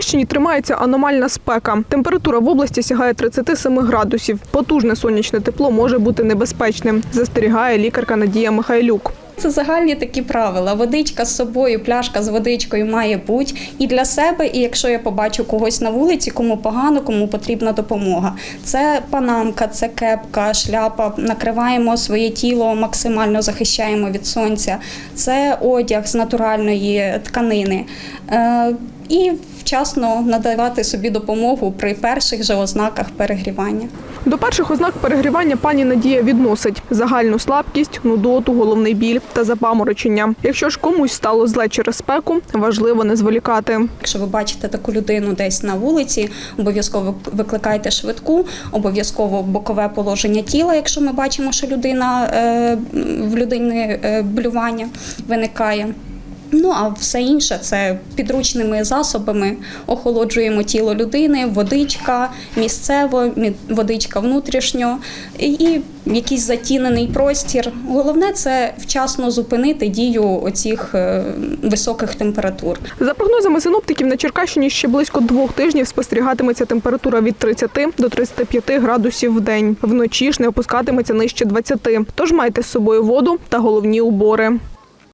Черкащині тримається аномальна спека. Температура в області сягає 37 градусів. Потужне сонячне тепло може бути небезпечним, застерігає лікарка Надія Михайлюк. Це загальні такі правила. Водичка з собою, пляшка з водичкою має бути і для себе, і якщо я побачу когось на вулиці, кому погано, кому потрібна допомога. Це панамка, це кепка, шляпа. Накриваємо своє тіло, максимально захищаємо від сонця. Це одяг з натуральної тканини. Е, і вчасно надавати собі допомогу при перших же ознаках перегрівання. До перших ознак перегрівання пані Надія відносить загальну слабкість, нудоту, головний біль та запаморочення. Якщо ж комусь стало зле через спеку, важливо не зволікати. Якщо ви бачите таку людину десь на вулиці, обов'язково викликайте швидку, обов'язково бокове положення тіла, якщо ми бачимо, що людина е, в людини е, блювання виникає. Ну а все інше це підручними засобами охолоджуємо тіло людини, водичка місцево, мі- водичка внутрішньо і- і якийсь затінений простір. Головне це вчасно зупинити дію оцих е, високих температур. За прогнозами синоптиків, на Черкащині ще близько двох тижнів спостерігатиметься температура від 30 до 35 градусів в день. Вночі ж не опускатиметься нижче 20. Тож майте з собою воду та головні убори.